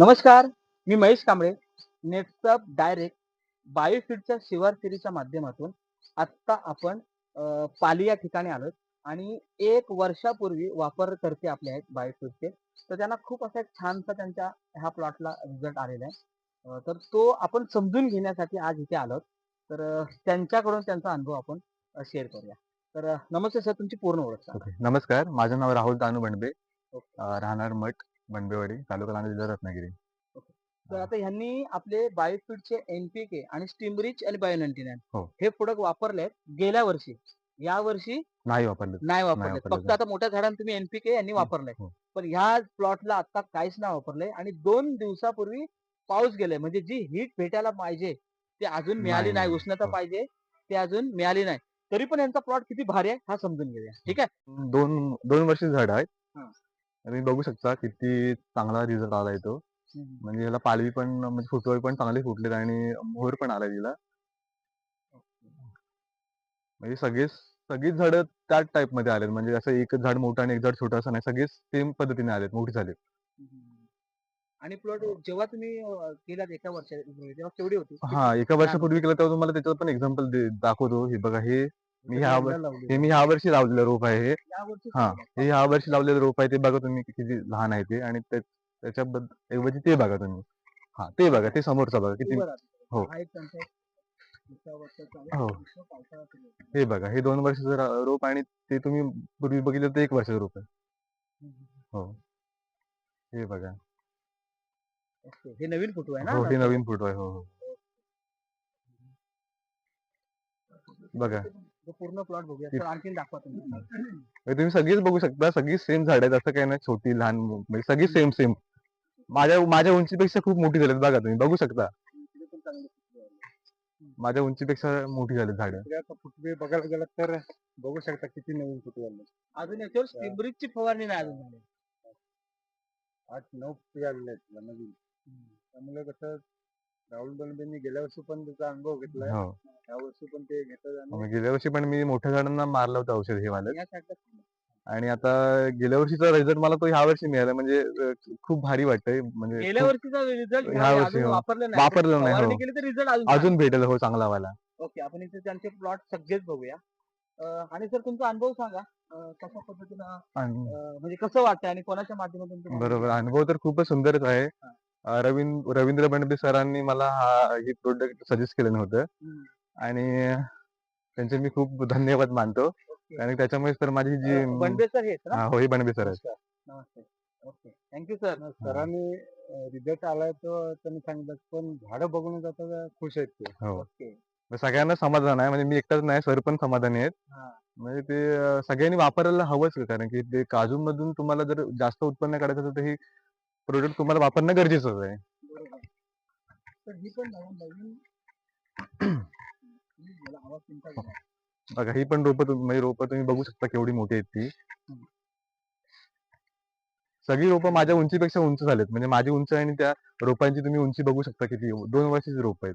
नमस्कार मी Mahesh Kamble. Netsurf direct बायोफिटच्या शिवार फेरीच्या माध्यमातून आत्ता आपण पाली या ठिकाणी आलोत आणि एक वर्षापूर्वी वापरकर्ते आपले आहेत बायोफिटचे तर त्यांना खूप असा एक छानसा त्यांच्या ह्या प्लॉटला रिझल्ट आलेला आहे. तर तो आपण समजून घेण्यासाठी आज इथे आलोत. तर त्यांच्याकडून त्यांचा अनुभव आपण शेअर करूया. तर नमस्ते सर तुमची पूर्ण ओळख नमस्कार. माझं नाव राहुल दानू बंडबे. राहणार मठ. बंडबेवाडी तालुका लांजा जिल्हा रत्नागिरी. तर आता ह्यांनी आपले बायोफिटचे एनपीके आणि स्टीमरिच आणि बायो नाईन्टी हो. हे प्रोडक्ट वापरलेत गेल्या वर्षी. या वर्षी नाही वापरलं नाही वापरले वापरले फक्त आता मोठ्या झाडांना तुम्ही एनपीके यांनी वापरलंय. हो. पण ह्या प्लॉटला आता काहीच नाही वापरलंय आणि दोन दिवसापूर्वी पाऊस गेलाय. म्हणजे जी हीट भेटायला पाहिजे ते अजून मिळाली नाही, नाही. नाही. उष्णता हो. पाहिजे ते अजून मिळाली नाही. तरी पण यांचा प्लॉट किती भारी आहे हा समजून घेऊया. ठीक आहे? दोन दोन वर्ष झाड आहेत. हा. तुम्ही बघू शकता किती चांगला रिझल्ट आलाय तो. म्हणजे याला पालवी पण म्हणजे फुटवे पण चांगले फुटलेत आणि मोहर पण आलाय तिला. म्हणजे सगळेच सगळीच झाडं त्याच टाईपमध्ये आलेत. म्हणजे असं एकच झाड मोठं आणि एक झाड छोटं असं नाही. सगळेच सेम पद्धतीने आलेत मोठी झालेत. आणि प्लॉट जेव्हा तुम्ही अं, केलात एका वर्षा तेव्हा केवढी होती? हा एका वर्षापूर्वी केलं तेव्हा तुम्हाला त्याच्यावर पण एक्झाम्पल दाखवतो. हे बघा हे मी ह्या वर- हे मी ह्या वर्षी लावलेलं रोप आहे हे. हा हे ह्या वर्षी लावलेलं रोप आहे ते बघा तुम्ही किती लहान आहे ते आणि त्या- त्याच्याबद्दल ऐवजी ते बघा तुम्ही. हा ते बघा ते समोरचं बघा किती हो. हा एक त्यांचा एक दुसरा वर्षाचा आहे. हो. पावसाळा सुरू. हे बघा हे दोन वर्षाचं रा- रोप आणि ते तुम्ही पूर्वी बघितलं ते एक वर्षाचं रोप आहे. हो. हे बघा. हे नवीन फोटो आहे ना हो हे नवीन फोटो आहे. हो हो. बघा. तो पूर्ण प्लॉट बघूया. तर आणखीन दाखवा तुम्ही. हे तुम्ही सगळीच बघू शकता सगळी सेम झाड आहेत. असं काही नाही छोटी लहान मो- म्हणजे सगळी सेम सेम माझ्या माझ्या उंचीपेक्षा खूप मोठी झालीत बघा तुम्ही. बघू शकता. इकडे पण चांगले फुटवे आले. माझ्या उंचीपेक्षा मोठी झालीत झाडं. फुटवे बघायला गेलं तर बघू शकता किती नवीन फुटवे आले अजून याच्यावर स्टिब्रिजची फवारणी नाही अजून झाली. आठ नऊ फुटवे आलेले आहेत त्याला नवीन. त्यामुळे कसं राहुल बलबेंनी गेल्या वर्षी पण त्याचा अनुभव घेतलाय. हो. या वर्षी पण ते घेतात आणि मग गेल्या वर्षी पण मी मोठ्या झाडांना मारलं होतं औषध हे वालं. या साईडला आणि आता गेल्या वर्षीचा रिझल्ट मला तो ह्या वर्षी मिळाला. म्हणजे अं, खूप भारी वाटतंय. म्हणजे गेल्या खूप- वर्षीचा रिझल्ट ह्या वर्षी अजून हो. वापरलं नाही. वापरलं नाही, फवारणी हो. केली तर रिझल्ट अजून अजून भेटेल हो चांगला वाला. ओके आपण इथे त्यांचे प्लॉट सगळेच बघूया. अं, आणि सर तुमचा अनुभव सांगा. अं, कशा पद्धतीनं आणि अं, म्हणजे कसं वाटतंय आणि कोणाच्या माध्यमातून तुम्हाला बरोबर. अनुभव तर खूपच सुंदरच आहे. अं, रवींद्र रवींद्र बंडबे सरांनी मला हा हे प्रोडक्ट सजेस्ट केलं होतं हम्म. आणि त्यांचे मी खूप धन्यवाद मानतो. आणि त्याच्यामुळे तर माझी जी बनबे सर हा, हो हे बंडबे सर आहेत. नमस्ते. ओके. थँक्यू सर सरांनी रिझल्ट आलाय तो त्यांनी सांगितलं पण झाडं बघून जाता खुश आहेत ते. हो. ओके. सगळ्यांना समाधान आहे. म्हणजे मी एकटाच नाही सर पण समाधानी आहेत. म्हणजे ते सगळ्यांनी वापरायला हवंच कारण की ते काजू मधून तुम्हाला जर जास्त उत्पन्न काढायचं असेल तर हे प्रोडक्ट तुम्हाला वापरणं गरजेचं आहे. बघा ही पण रोपं तुम्ही म्हणजे रोपं तुम्ही बघू शकता केवढी मोठी आहेत ती. सगळी रोपं माझ्या उंचीपेक्षा उंच झालेत. म्हणजे माझी उंची आणि त्या रोपांची तुम्ही उंची बघू शकता किती. दोन वर्षाची रोप आहेत.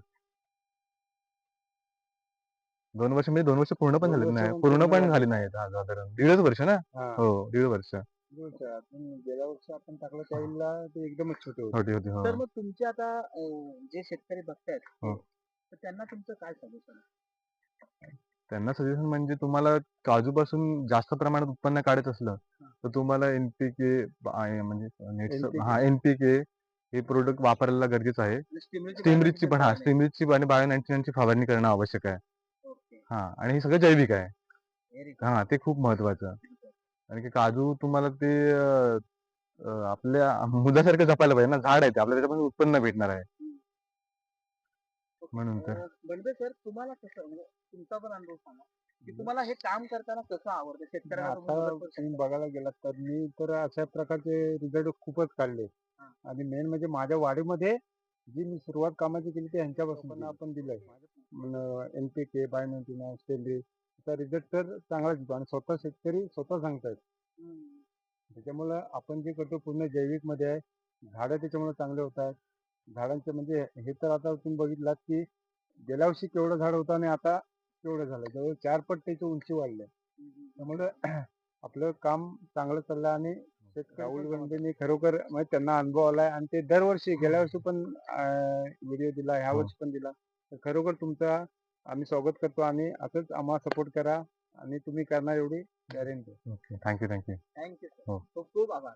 दोन वर्ष म्हणजे दोन वर्ष पूर्ण पण झाले नाही. पण पूर्ण पण झाले झाली नाहीत. हा, साधारण दीडच वर्ष ना? हा. दीड वर्ष. गेल्या वर्षी आपण टाकलं त्यावेळेला ते एकदमच छोटे होते. हो. तर मग तुमचे आता जे शेतकरी बघतायत हो. त्यांना तुमचं काय सजेशन त्यांना सजेशन म्हणजे तुम्हाला काजूपासून जास्त प्रमाणात उत्पन्न काढायचं असलं तर तुम्हाला एनपीके म्हणजे NPK. हा एनपीके हे प्रोडक्ट वापरायला गरजेचं आहे. स्टीमरीची स्टीमरिचची पण हा स्टीमरिचची आणि बायो नाईन्टी फवारणी करणं आवश्यक आहे. हा आणि हे सगळं जैविक आहे. हा ते खूप महत्वाचं. कारण की काजू तुम्हाला ते अं, अं, आपल्या मुलासारखं जपायला पाहिजे ना झाड आहे ते आपल्याला त्याच्यापासून उत्पन्न भेटणार आहे. म्हणून तर. बनबे सर तुम्हाला कसं म्हणजे तुमचा पण अनुभव सांगा. की तुम्हाला हे काम करताना कसं आवडतं? शेतकऱ्याला तुम्ही आता मदत करू शकता. तुम्ही बघायला गेलात तर मी तर अशा प्रकारचे रिझल्ट खूपच काढले. हा. आणि मेन म्हणजे माझ्या वाढीमध्ये जी मी सुरुवात कामाची केली ती ह्यांच्यापासून पण आपण दिलंय. एन पी के बायोनायटीना स्टेनरी त्याचा रिझल्ट तर चांगलाच येतो आणि स्वतः शेतकरी स्वतः सांगतायत. हम्म. त्याच्यामुळं आपण जे करतो पूर्ण जैविकमध्ये आहे. झाडं त्याच्यामुळे चांगले होत आहेत झाडांचे म्हणजे हे तर आता तुम्ही बघितलात की गेल्या वर्षी केवढं झाड होतं आणि आता केवढं झालं? जवळ चार पट त्याची उंची वाढली त्यामुळे आपलं काम चांगलं चाललं आणि राहुल गांधींनी खरोखर म्हणजे त्यांना अनुभव आलाय आणि ते दरवर्षी गेल्या वर्षी पण व्हिडिओ दिला ह्या हो. वर्षी पण दिला. तर खरोखर तुमचा आम्ही स्वागत करतो आणि असंच आम्हाला सपोर्ट करा आणि तुम्ही करणार एवढी guarantee okay. Thank you thank you thank you. खूप खूप आभार.